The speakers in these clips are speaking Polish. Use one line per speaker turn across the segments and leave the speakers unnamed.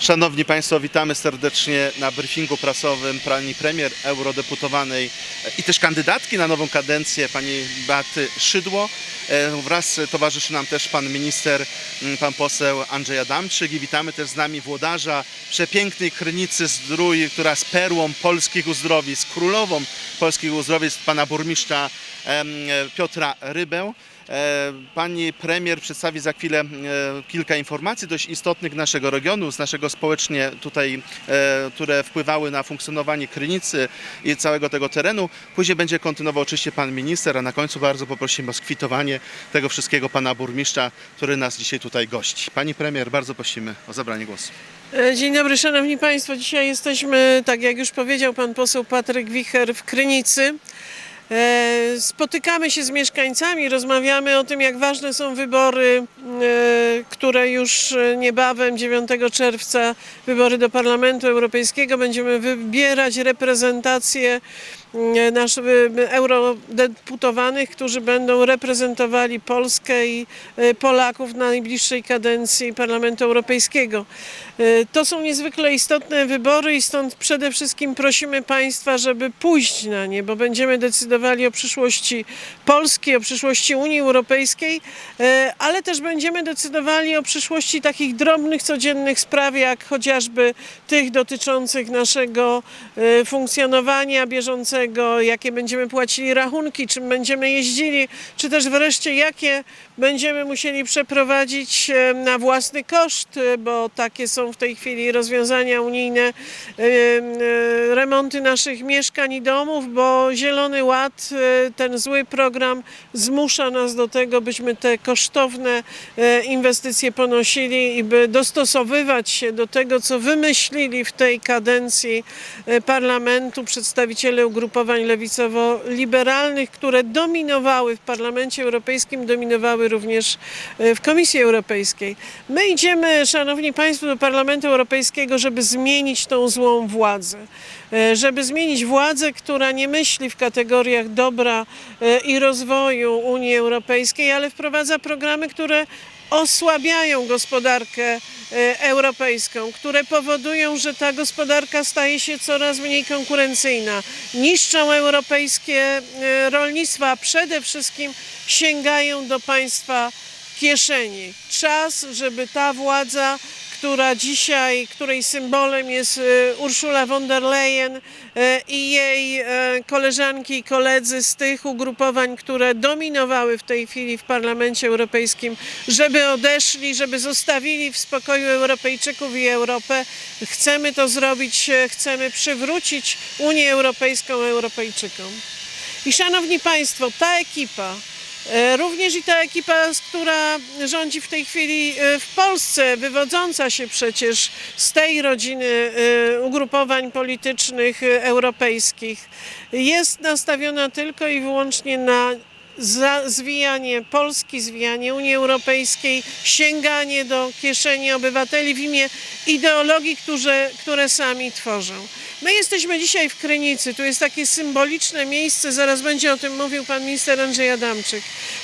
Szanowni Państwo, witamy serdecznie na briefingu prasowym pani premier eurodeputowanej i też kandydatki na nową kadencję, pani Beaty Szydło. E, Wraz towarzyszy nam też pan minister, pan poseł Andrzej Adamczyk i witamy też z nami włodarza przepięknej Krynicy Zdrój, która z perłą polskich uzdrowisk, królową polskich uzdrowisk, pana burmistrza Piotra Rybę. E, Pani premier przedstawi za chwilę e, kilka informacji dość istotnych naszego regionu, z naszego społecznie tutaj, e, które wpływały na funkcjonowanie Krynicy i całego tego terenu. Później będzie kontynuował oczywiście pan minister, a na końcu bardzo poprosimy o skwitowanie tego wszystkiego pana burmistrza, który nas dzisiaj tutaj gości. Pani premier, bardzo prosimy o zabranie głosu.
Dzień dobry, szanowni państwo. Dzisiaj jesteśmy, tak jak już powiedział pan poseł Patryk Wicher, w Krynicy. E, Spotykamy się z mieszkańcami, rozmawiamy o tym, jak ważne są wybory, e, które już niebawem, 9 czerwca, wybory do Parlamentu Europejskiego. Będziemy wybierać reprezentację naszych eurodeputowanych, którzy będą reprezentowali Polskę i e, Polaków na najbliższej kadencji Parlamentu Europejskiego. E, To są niezwykle istotne wybory i stąd przede wszystkim prosimy Państwa, żeby pójść na nie, bo będziemy decydowali o przyszłości Polski, o przyszłości Unii Europejskiej, e, ale też będziemy decydowali o przyszłości takich drobnych, codziennych spraw, jak chociażby tych dotyczących naszego funkcjonowania bieżącego, jakie będziemy płacili rachunki, czym będziemy jeździli, czy też wreszcie jakie będziemy musieli przeprowadzić e, na własny koszt, e, bo takie są w tej chwili rozwiązania unijne, e, remonty naszych mieszkań i domów, bo Zielony Ład, ten zły program zmusza nas do tego, byśmy te kosztowne inwestycje ponosili i by dostosowywać się do tego, co wymyślili w tej kadencji parlamentu przedstawiciele ugrupowań lewicowo-liberalnych, które dominowały w Parlamencie Europejskim, dominowały również e, w Komisji Europejskiej. My idziemy, Szanowni Państwo, do Parlamentu Europejskiego, żeby zmienić tą złą władzę. E, Żeby zmienić władzę, która nie myśli w kategoriach dobra e, i rozwoju Unii Europejskiej, ale wprowadza programy, które osłabiają gospodarkę e, europejską, które powodują, że ta gospodarka staje się coraz mniej konkurencyjna, niszczą europejskie e, rolnictwo, a przede wszystkim sięgają do państwa kieszeni. Czas, żeby ta władza, która dzisiaj, której symbolem jest e, Ursula von der Leyen e, i jej e, koleżanki i koledzy z tych ugrupowań, które dominowały w tej chwili w Parlamencie Europejskim, żeby odeszli, żeby zostawili w spokoju Europejczyków i Europę. Chcemy to zrobić, chcemy przywrócić Unię Europejską Europejczykom. I szanowni Państwo, ta ekipa, również i ta ekipa, która rządzi w tej chwili e, w Polsce, wywodząca się przecież z tej rodziny e, ugrupowań politycznych e, europejskich, jest nastawiona tylko i wyłącznie na zwijanie Polski, zwijanie Unii Europejskiej, sięganie do kieszeni obywateli w imię ideologii, które, które sami tworzą. My jesteśmy dzisiaj w Krynicy, tu jest takie symboliczne miejsce, zaraz będzie o tym mówił pan minister Andrzej Adamczyk.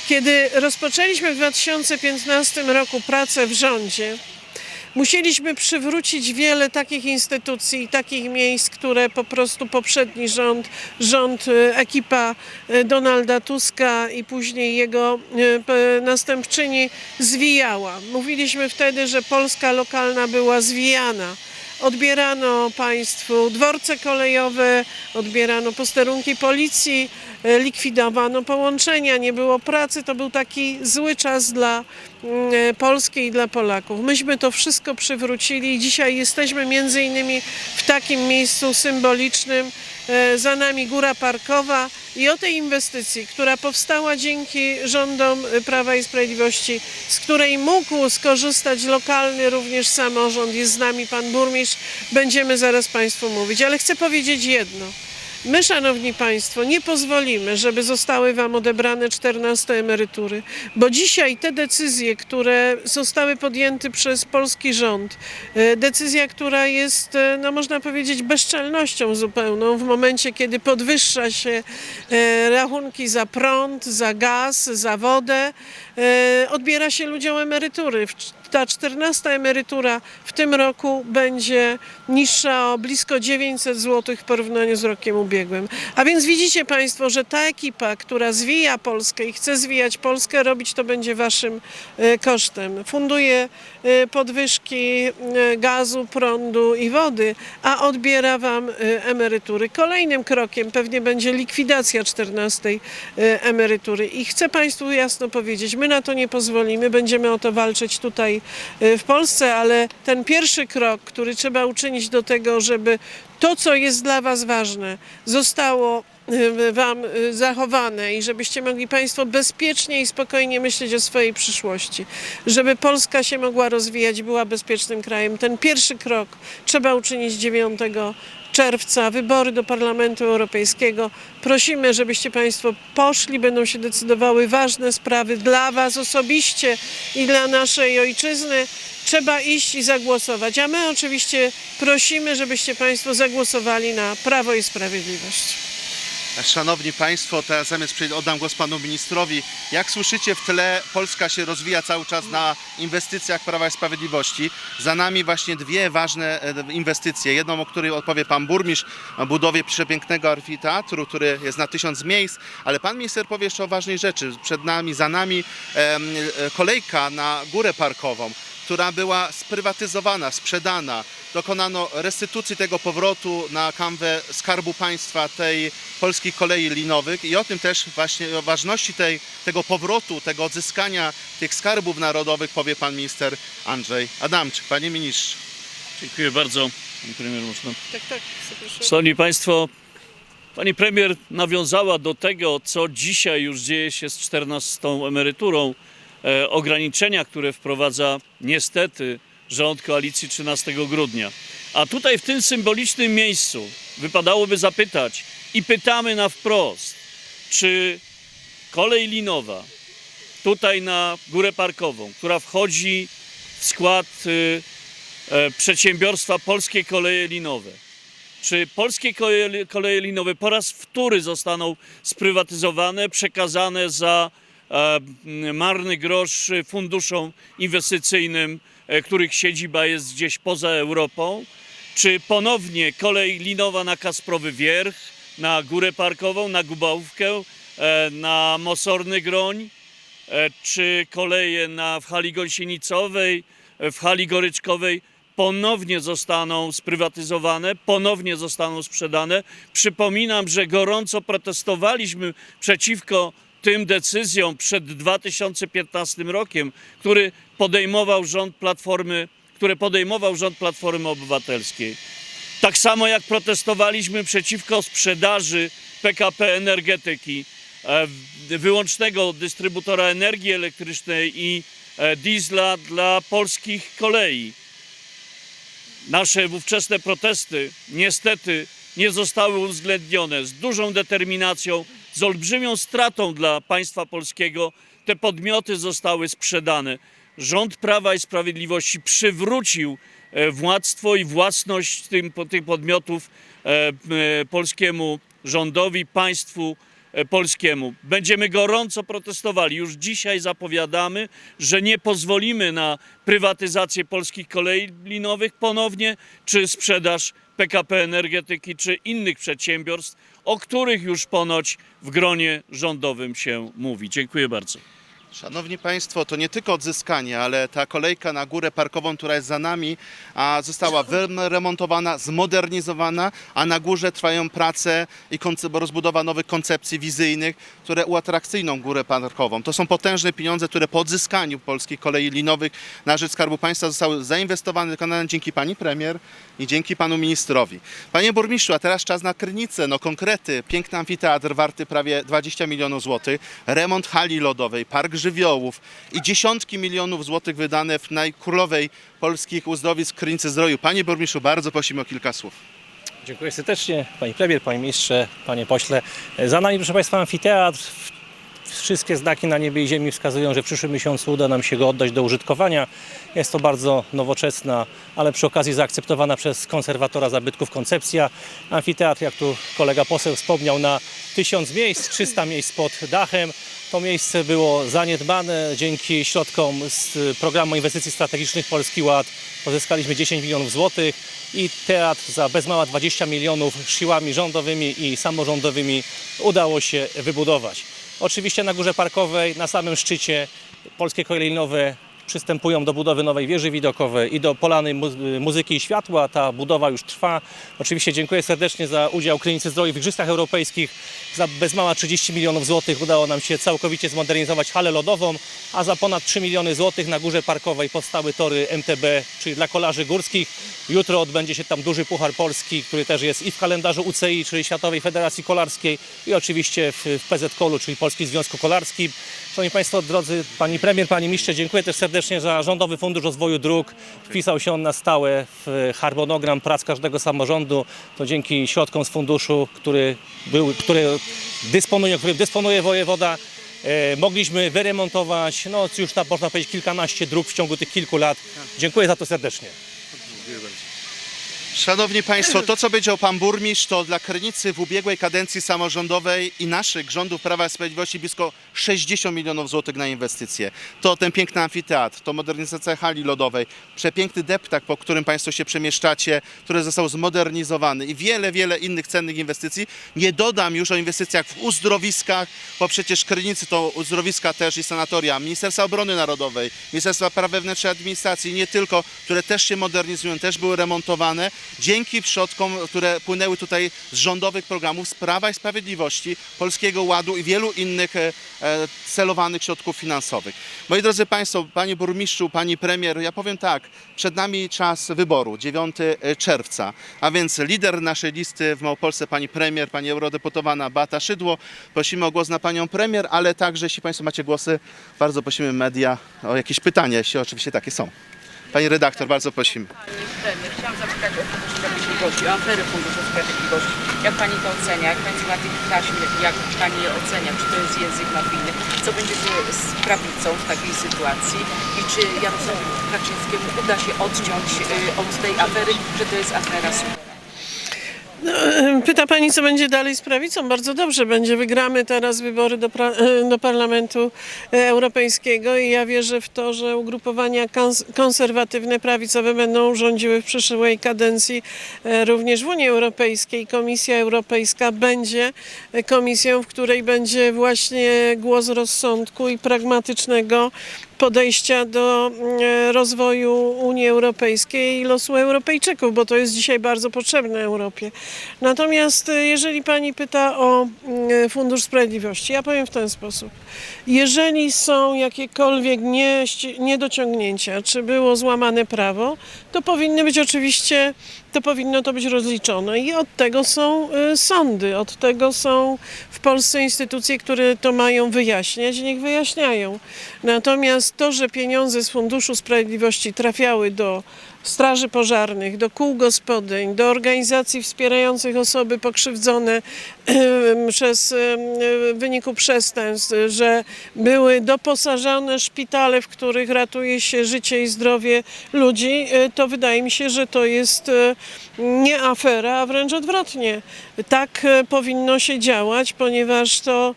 Kiedy rozpoczęliśmy w 2015 roku pracę w rządzie, Musieliśmy przywrócić wiele takich instytucji i takich miejsc, które po prostu poprzedni rząd, rząd, e, ekipa e, Donalda Tuska i później jego e, następczyni zwijała. Mówiliśmy wtedy, że Polska lokalna była zwijana. Odbierano państwu dworce kolejowe, odbierano posterunki policji, likwidowano połączenia, nie było pracy. To był taki zły czas dla mm, e, Polski i dla Polaków. Myśmy to wszystko przywrócili i dzisiaj jesteśmy między innymi w takim miejscu symbolicznym. E, Za nami Góra Parkowa i o tej inwestycji, która powstała dzięki rządom e, Prawa i Sprawiedliwości, z której mógł skorzystać lokalny również samorząd, jest z nami pan burmistrz, będziemy zaraz Państwu mówić. Ale chcę powiedzieć jedno. My, Szanowni Państwo, nie pozwolimy, żeby zostały Wam odebrane 14 emerytury, bo dzisiaj te decyzje, które zostały podjęte przez polski rząd, e, decyzja, która jest, e, no można powiedzieć, bezczelnością zupełną w momencie, kiedy podwyższa się e, rachunki za prąd, za gaz, za wodę, odbiera się ludziom emerytury. Ta 14 emerytura w tym roku będzie niższa o blisko 900 zł w porównaniu z rokiem ubiegłym. A więc widzicie Państwo, że ta ekipa, która zwija Polskę i chce zwijać Polskę, robić to będzie Waszym e, kosztem. Funduje e, podwyżki e, gazu, prądu i wody, a odbiera Wam emerytury. Kolejnym krokiem pewnie będzie likwidacja 14 e, emerytury. I chcę Państwu jasno powiedzieć, my na to nie pozwolimy, będziemy o to walczyć tutaj w Polsce, ale ten pierwszy krok, który trzeba uczynić do tego, żeby to, co jest dla Was ważne, zostało Wam e, zachowane i żebyście mogli Państwo bezpiecznie i spokojnie myśleć o swojej przyszłości, żeby Polska się mogła rozwijać, była bezpiecznym krajem. Ten pierwszy krok trzeba uczynić 9 czerwca, wybory do Parlamentu Europejskiego. Prosimy, żebyście Państwo poszli, będą się decydowały ważne sprawy dla Was osobiście i dla naszej ojczyzny. Trzeba iść i zagłosować. A my oczywiście prosimy, żebyście Państwo zagłosowali na Prawo i Sprawiedliwość.
Szanowni Państwo, teraz zamiast przejść, oddam głos Panu Ministrowi. Jak słyszycie w tle, Polska się rozwija cały czas na inwestycjach Prawa i Sprawiedliwości. Za nami właśnie dwie ważne e, inwestycje. Jedną, o której odpowie Pan Burmistrz, budowie przepięknego amfiteatru, który jest na tysiąc miejsc, ale Pan Minister powie jeszcze o ważnej rzeczy. Przed nami, za nami e, kolejka na górę parkową która była sprywatyzowana, sprzedana. Dokonano restytucji tego powrotu na kanwę Skarbu Państwa tej polskich kolei linowych i o tym też właśnie, o ważności tej, tego powrotu, tego odzyskania tych skarbów narodowych powie pan minister Andrzej Adamczyk. Panie ministrze.
Dziękuję bardzo. Pani premier, można.
Tak, tak.
Szanowni Państwo, Pani premier nawiązała do tego, co dzisiaj już dzieje się z 14 emeryturą, ograniczenia, które wprowadza niestety rząd koalicji 13 grudnia. A tutaj w tym symbolicznym miejscu wypadałoby zapytać i pytamy na wprost, czy kolej linowa tutaj na Górę Parkową, która wchodzi w skład y, e, przedsiębiorstwa Polskie Koleje Linowe, czy polskie koleje, koleje linowe po raz wtóry zostaną sprywatyzowane, przekazane za e, marny grosz funduszom inwestycyjnym, e, których siedziba jest gdzieś poza Europą? Czy ponownie kolej linowa na Kasprowy Wierch, na Górę Parkową, na Gubałówkę, e, na Mosorny Groń? E, czy koleje na, w hali Gąsienicowej, e, w hali Goryczkowej ponownie zostaną sprywatyzowane, ponownie zostaną sprzedane. Przypominam, że gorąco protestowaliśmy przeciwko tym decyzjom przed 2015 rokiem, który podejmował rząd Platformy, które podejmował rząd Platformy Obywatelskiej. Tak samo jak protestowaliśmy przeciwko sprzedaży PKP Energetyki, e, wyłącznego dystrybutora energii elektrycznej i e, diesla dla polskich kolei. Nasze ówczesne protesty niestety nie zostały uwzględnione. Z dużą determinacją, z olbrzymią stratą dla państwa polskiego te podmioty zostały sprzedane. Rząd Prawa i Sprawiedliwości przywrócił e, władztwo i własność tym, tych podmiotów e, e, polskiemu rządowi, państwu polskiemu. Będziemy gorąco protestowali. Już dzisiaj zapowiadamy, że nie pozwolimy na prywatyzację polskich kolei linowych ponownie, czy sprzedaż PKP Energetyki, czy innych przedsiębiorstw, o których już ponoć w gronie rządowym się mówi. Dziękuję bardzo.
Szanowni Państwo, to nie tylko odzyskanie, ale ta kolejka na górę parkową, która jest za nami, a została wyremontowana, zmodernizowana, a na górze trwają prace i rozbudowa nowych koncepcji wizyjnych, które uatrakcyjną górę parkową. To są potężne pieniądze, które po odzyskaniu polskich kolei linowych na rzecz Skarbu Państwa zostały zainwestowane, wykonane dzięki Pani Premier i dzięki Panu Ministrowi. Panie Burmistrzu, a teraz czas na Krynicę. No konkrety, piękny amfiteatr warty prawie 20 milionów złotych, remont hali lodowej, park żywiołów i dziesiątki milionów złotych wydane w najkrólowej polskich uzdrowisk Krynicy Zdroju. Panie Burmistrzu, bardzo prosimy o kilka słów.
Dziękuję serdecznie, Pani Premier, Panie Ministrze, Panie Pośle. Za nami, proszę Państwa, amfiteatr. Wszystkie znaki na niebie i ziemi wskazują, że w przyszłym miesiącu uda nam się go oddać do użytkowania. Jest to bardzo nowoczesna, ale przy okazji zaakceptowana przez konserwatora zabytków koncepcja. Amfiteatr, jak tu kolega poseł wspomniał, na tysiąc miejsc, 300 miejsc pod dachem. To miejsce było zaniedbane. Dzięki środkom z programu inwestycji strategicznych Polski Ład pozyskaliśmy 10 milionów złotych i teatr za bez mała 20 milionów siłami rządowymi i samorządowymi udało się wybudować. Oczywiście na górze parkowej, na samym szczycie polskie koleje linowe przystępują do budowy nowej wieży widokowej i do polany mu- muzyki i światła. Ta budowa już trwa. Oczywiście dziękuję serdecznie za udział Klinicy Zdrowia w Igrzyskach Europejskich. Za bez mała 30 milionów złotych udało nam się całkowicie zmodernizować halę lodową, a za ponad 3 miliony złotych na górze parkowej powstały tory MTB, czyli dla kolarzy górskich. Jutro odbędzie się tam duży Puchar Polski, który też jest i w kalendarzu UCI, czyli Światowej Federacji Kolarskiej i oczywiście w, w PZKOL-u, czyli Polskim Związku Kolarskim. Szanowni Państwo, drodzy Pani Premier, Pani Mistrze, dziękuję też serdecznie za Rządowy Fundusz Rozwoju Dróg. Wpisał się on na stałe w harmonogram prac każdego samorządu. To dzięki środkom z funduszu, który był, który dysponuje, którym dysponuje wojewoda, e, mogliśmy wyremontować, no już tam można powiedzieć kilkanaście dróg w ciągu tych kilku lat. Dziękuję za to serdecznie.
Szanowni Państwo, to co powiedział Pan Burmistrz, to dla Krynicy w ubiegłej kadencji samorządowej i naszych rządów Prawa i Sprawiedliwości blisko 60 milionów złotych na inwestycje. To ten piękny amfiteatr, to modernizacja hali lodowej, przepiękny deptak, po którym Państwo się przemieszczacie, który został zmodernizowany i wiele, wiele innych cennych inwestycji. Nie dodam już o inwestycjach w uzdrowiskach, bo przecież Krynicy to uzdrowiska też i sanatoria Ministerstwa Obrony Narodowej, Ministerstwa Spraw Wewnętrznych i Administracji, nie tylko, które też się modernizują, też były remontowane dzięki środkom, które płynęły tutaj z rządowych programów z Prawa i Sprawiedliwości, Polskiego Ładu i wielu innych e, celowanych środków finansowych. Moi drodzy Państwo, Panie Burmistrzu, Pani Premier, ja powiem tak, przed nami czas wyboru, 9 czerwca, a więc lider naszej listy w Małopolsce, Pani Premier, Pani Eurodeputowana Beata Szydło. Prosimy o głos na Panią Premier, ale także, jeśli Państwo macie głosy, bardzo prosimy media o jakieś pytania, jeśli oczywiście takie są. Pani redaktor, bardzo prosimy.
Chciałam zapytać o Fundusz Sprawiedliwości, o aferę Funduszu Sprawiedliwości. Jak Pani to ocenia? Jak będzie na tych jak Pani je ocenia? Czy to jest język mafijny? Co będzie z, prawicą w takiej sytuacji? I czy Jarosławowi Kaczyńskiemu uda się odciąć y, od tej afery, że to jest afera super?
Pyta pani, co będzie dalej z prawicą? Bardzo dobrze będzie. Wygramy teraz wybory do, e, do Parlamentu Europejskiego i ja wierzę w to, że ugrupowania kons- konserwatywne, prawicowe będą rządziły w przyszłej kadencji e, również w Unii Europejskiej. Komisja Europejska będzie e, komisją, w której będzie właśnie głos rozsądku i pragmatycznego podejścia do mm, rozwoju Unii Europejskiej i losu Europejczyków, bo to jest dzisiaj bardzo potrzebne Europie. Natomiast e, jeżeli pani pyta o mm, Fundusz Sprawiedliwości, ja powiem w ten sposób. Jeżeli są jakiekolwiek niedociągnięcia, czy było złamane prawo, to powinny być oczywiście, to powinno to być rozliczone i od tego są y, sądy, od tego są w Polsce instytucje, które to mają wyjaśniać i niech wyjaśniają. Natomiast to, że pieniądze z Funduszu Sprawiedliwości trafiały do straży pożarnych, do kół gospodyń, do organizacji wspierających osoby pokrzywdzone przez w wyniku przestępstw, że były doposażone szpitale, w których ratuje się życie i zdrowie ludzi, e, to wydaje mi się, że to jest e, nie afera, a wręcz odwrotnie. Tak e, powinno się działać, ponieważ to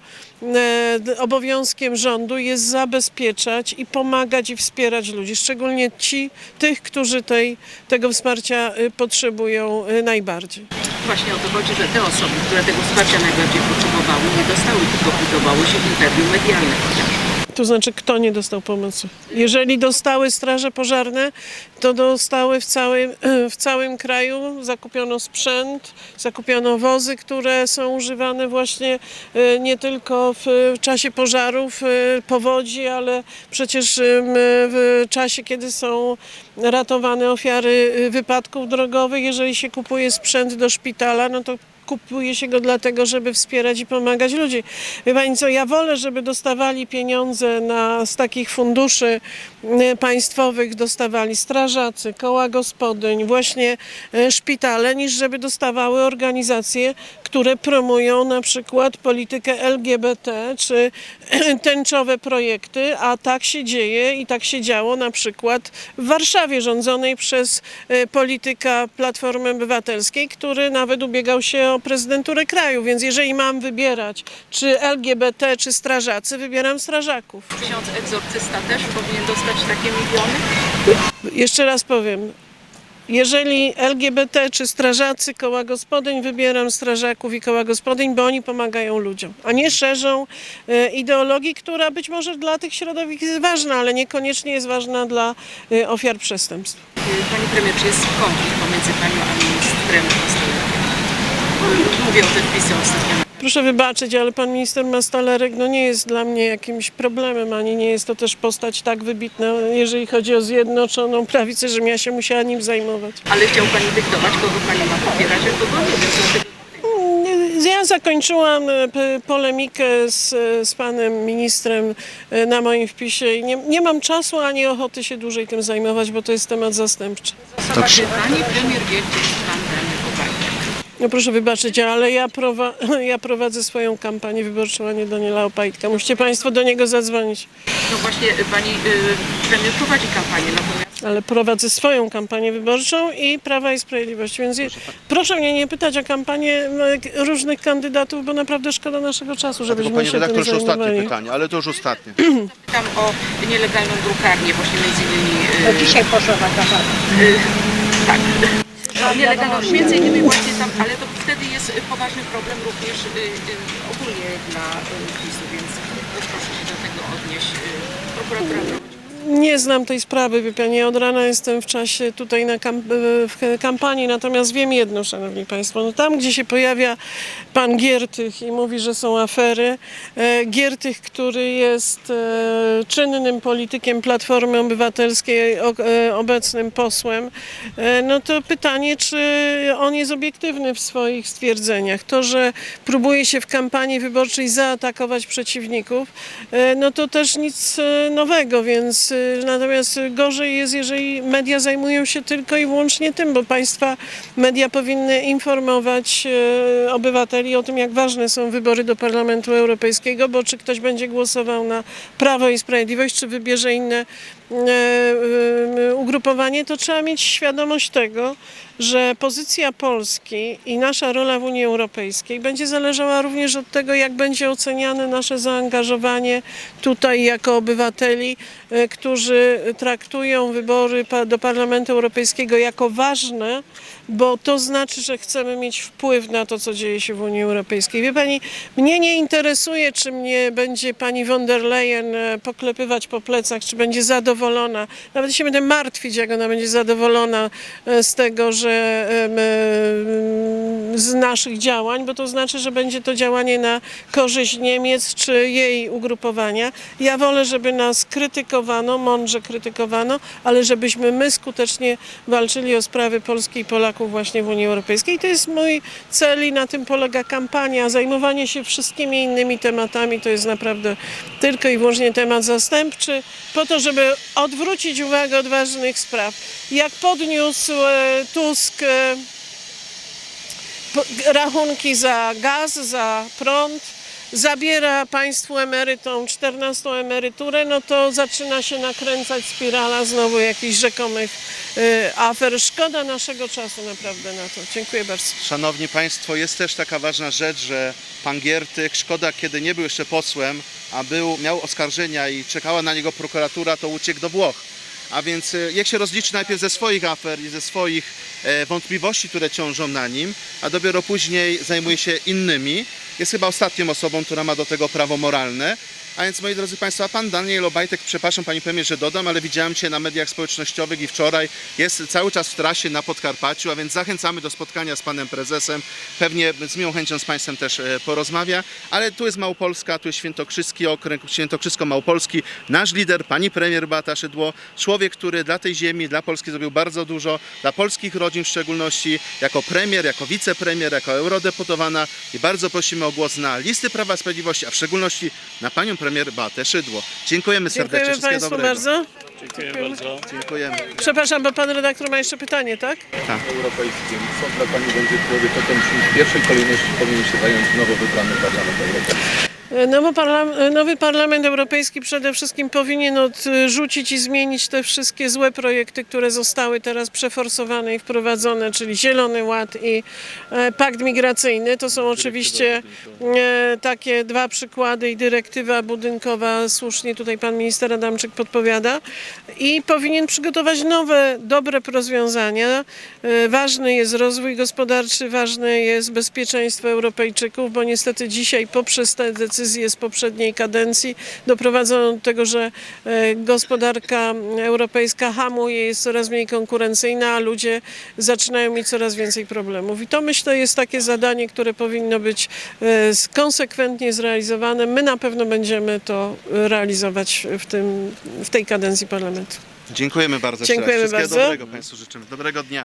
obowiązkiem rządu jest zabezpieczać i pomagać i wspierać ludzi, szczególnie ci, tych, którzy tej, tego wsparcia e, potrzebują e, najbardziej.
Właśnie o to chodzi, że te osoby, które tego wsparcia najbardziej potrzebowały, nie dostały, tylko budowało się imperium medialne chociażby.
To znaczy, kto nie dostał pomocy? Jeżeli dostały straże pożarne, to dostały w całym, w całym kraju, zakupiono sprzęt, zakupiono wozy, które są używane właśnie e, nie tylko w czasie pożarów, e, powodzi, ale przecież em, w czasie, kiedy są ratowane ofiary wypadków drogowych. Jeżeli się kupuje sprzęt do szpitala, no to kupuje się go dlatego, żeby wspierać i pomagać ludzi. Wie Pani co, ja wolę, żeby dostawali pieniądze na, z takich funduszy e, państwowych, dostawali strażacy, koła gospodyń, właśnie e, szpitale, niż żeby dostawały organizacje, które promują na przykład politykę LGBT czy tęczowe projekty, a tak się dzieje i tak się działo na przykład w Warszawie rządzonej przez e, polityka Platformy Obywatelskiej, który nawet ubiegał się o prezydenturę kraju. Więc jeżeli mam wybierać, czy LGBT, czy strażacy, wybieram strażaków.
Ksiądz egzorcysta też powinien dostać takie miliony?
Jeszcze raz powiem. Jeżeli LGBT czy strażacy koła gospodyń, wybieram strażaków i koła gospodyń, bo oni pomagają ludziom, a nie szerzą e, ideologii, która być może dla tych środowisk jest ważna, ale niekoniecznie jest ważna dla e, ofiar przestępstw.
Y, Pani premier, czy jest konflikt pomiędzy panią a ministrem? Mówię o tym wpisie ostatnio.
Proszę wybaczyć, ale pan minister Mastalerek no nie jest dla mnie jakimś problemem, ani nie jest to też postać tak wybitna, jeżeli chodzi o Zjednoczoną Prawicę, żebym ja się musiała nim zajmować.
Ale chciał pani dyktować, kogo pani ma popierać, a kogo nie,
Ja zakończyłam e, polemikę z, z panem ministrem e, na moim wpisie i nie, nie mam czasu ani ochoty się dłużej tym zajmować, bo to jest temat zastępczy.
Czy pani premier wie, gdzie jest pan Daniel Obajtek?
No proszę wybaczyć, ale ja, prowa- ja prowadzę swoją kampanię wyborczą, a nie Daniela Opajtka. Musicie państwo do niego zadzwonić.
No właśnie, y, pani y, premier prowadzi kampanię, natomiast
Ale prowadzę swoją kampanię wyborczą i Prawa i Sprawiedliwości. Więc je- proszę mnie nie pytać o kampanię e, różnych kandydatów, bo naprawdę szkoda naszego czasu, żebyśmy
panie
się tym
redaktor, już ostatnie
zajmowali.
pytanie, ale to już ostatnie.
pytam o nielegalną drukarnię, właśnie między innymi... y,
Dzisiaj poszła taka
Tak. No, nielegalną, między innymi właśnie tam, ale to wtedy jest poważny problem również y, y, ogólnie dla y, PiSu, więc proszę się do tego odnieść. Prokuratura
Nie znam tej sprawy, wie pani. Od rana jestem w czasie tutaj na w kampanii, natomiast wiem jedno, szanowni państwo. No tam, gdzie się pojawia pan Giertych i mówi, że są afery, e, Giertych, który jest e, czynnym politykiem Platformy Obywatelskiej, e, obecnym posłem, no to pytanie, czy on jest obiektywny w swoich stwierdzeniach. To, że próbuje się w kampanii wyborczej zaatakować przeciwników, no to też nic nowego, więc natomiast gorzej jest, jeżeli media zajmują się tylko i wyłącznie tym, bo państwa media powinny informować e, obywateli o tym, jak ważne są wybory do Parlamentu Europejskiego, bo czy ktoś będzie głosował na Prawo i Sprawiedliwość, czy wybierze inne ugrupowanie, to trzeba mieć świadomość tego, że pozycja Polski i nasza rola w Unii Europejskiej będzie zależała również od tego, jak będzie oceniane nasze zaangażowanie tutaj jako obywateli, e, którzy traktują wybory do Parlamentu Europejskiego jako ważne, bo to znaczy, że chcemy mieć wpływ na to, co dzieje się w Unii Europejskiej. Wie pani, mnie nie interesuje, czy mnie będzie pani von der Leyen e, poklepywać po plecach, czy będzie zadowolona. Nawet się będę martwić, jak ona będzie zadowolona e, z tego, że em, z naszych działań, bo to znaczy, że będzie to działanie na korzyść Niemiec czy jej ugrupowania. Ja wolę, żeby nas krytykowano, mądrze krytykowano, ale żebyśmy my skutecznie walczyli o sprawy Polski i Polaków właśnie w Unii Europejskiej. To jest mój cel i na tym polega kampania. Zajmowanie się wszystkimi innymi tematami to jest naprawdę tylko i wyłącznie temat zastępczy, po to, żeby odwrócić uwagę od ważnych spraw. Jak podniósł e, Tusk e, rachunki za gaz, za prąd, zabiera państwu emerytom 14 emeryturę, no to zaczyna się nakręcać spirala znowu jakichś rzekomych y, afer. Szkoda naszego czasu naprawdę na to. Dziękuję bardzo.
Szanowni Państwo, jest też taka ważna rzecz, że pan Giertych, szkoda kiedy nie był jeszcze posłem, a był, miał oskarżenia i czekała na niego prokuratura, to uciekł do Włoch. A więc e, jak się rozliczy najpierw ze swoich afer i ze swoich e, wątpliwości, które ciążą na nim, a dopiero później zajmuje się innymi, jest chyba ostatnią osobą, która ma do tego prawo moralne. A więc, moi drodzy Państwo, a pan Daniel Obajtek, przepraszam Panie Premierze, dodam, ale widziałem Cię na mediach społecznościowych i wczoraj jest cały czas w trasie na Podkarpaciu, a więc zachęcamy do spotkania z Panem Prezesem. Pewnie z miłą chęcią z Państwem też e, porozmawia, ale tu jest Małopolska, tu jest Świętokrzyski okręg, Świętokrzysko-Małopolski, nasz lider, Pani Premier Beata Szydło, człowiek, który dla tej ziemi, dla Polski zrobił bardzo dużo, dla polskich rodzin w szczególności, jako premier, jako wicepremier, jako eurodeputowana. I bardzo prosimy o głos na listy Prawa Sprawiedliwości, a w szczególności na Panią Premier Beatę Szydło. Dziękujemy serdecznie,
Dziękujemy
wszystkiego
Państwu
dobrego.
bardzo.
Dziękuję bardzo.
Dziękujemy.
Przepraszam, bo pan redaktor ma jeszcze pytanie, tak?
Europejskim. Co dla Pani będzie priorytetem, czym w pierwszej kolejności powinien się zająć nowo wybrany Parlament Europejski?
Nowy, parla- nowy Parlament Europejski przede wszystkim powinien odrzucić i zmienić te wszystkie złe projekty, które zostały teraz przeforsowane i wprowadzone, czyli Zielony Ład i e, Pakt Migracyjny. To są oczywiście e, takie dwa przykłady i dyrektywa budynkowa, słusznie tutaj pan minister Adamczyk podpowiada. I powinien przygotować nowe, dobre rozwiązania. E, Ważny jest rozwój gospodarczy, ważne jest bezpieczeństwo Europejczyków, bo niestety dzisiaj poprzez te decyzje z poprzedniej kadencji doprowadzono do tego, że e, gospodarka europejska hamuje, jest coraz mniej konkurencyjna, a ludzie zaczynają mieć coraz więcej problemów. I to myślę jest takie zadanie, które powinno być e, konsekwentnie zrealizowane. My na pewno będziemy to realizować w, tym, w tej kadencji parlamentu.
Dziękujemy bardzo.
Dziękujemy
Wszystkiego
bardzo.
dobrego Państwu życzymy. Dobrego dnia.